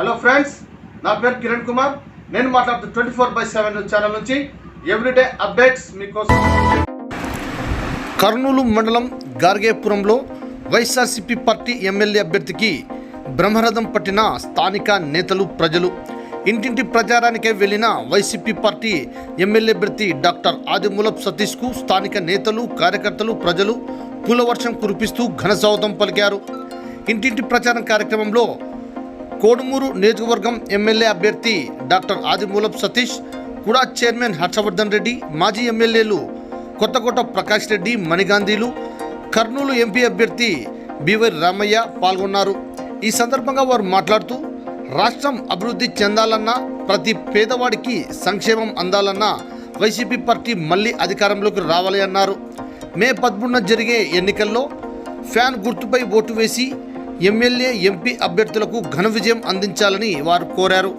Hello friends నా పేరు కిరణ్ కుమార్. నేను మాట్లాడుతూ twenty four by seven channel నుంచి ఎవ్రీడే అప్డేట్స్ మీకోసం. కర్నూలు మండలం గార్గేపురంలో వైఎస్ఆర్సీపీ పార్టీ ఎమ్మెల్యే అభ్యర్థికి బ్రహ్మరథం పట్టిన స్థానిక నేతలు ప్రజలు. ఇంటింటి ప్రచారానికే వెళ్ళిన వైసీపీ పార్టీ ఎమ్మెల్యే అభ్యర్థి డాక్టర్ ఆదిమూలప్ సతీష్కు స్థానిక నేతలు కార్యకర్తలు ప్రజలు పూలవర్షం కురిపిస్తూ ఘనస్వాగతం పలికారు. ఇంటింటి ప్రచారం కార్యక్రమంలో కోడుమూరు నియోజకవర్గం ఎమ్మెల్యే అభ్యర్థి డాక్టర్ ఆదిమూలప్ సతీష్ కూడా చైర్మన్ హర్షవర్ధన్ రెడ్డి మాజీ ఎమ్మెల్యేలు కొత్తకోట ప్రకాష్ రెడ్డి మణిగాంధీలు కర్నూలు ఎంపీ అభ్యర్థి బివై రామయ్య పాల్గొన్నారు. ఈ సందర్భంగా వారు మాట్లాడుతూ రాష్ట్రం అభివృద్ధి చెందాలన్నా ప్రతి పేదవాడికి సంక్షేమం అందాలన్నా వైసీపీ పార్టీ మళ్ళీ అధికారంలోకి రావాలి అన్నారు. మే పదమూడున జరిగే ఎన్నికల్లో ఫ్యాన్ గుర్తుపై ఓటు వేసి ఎమ్మెల్యే ఎంపీ అభ్యర్థులకు ఘన విజయం అందించాలని వారు కోరారు.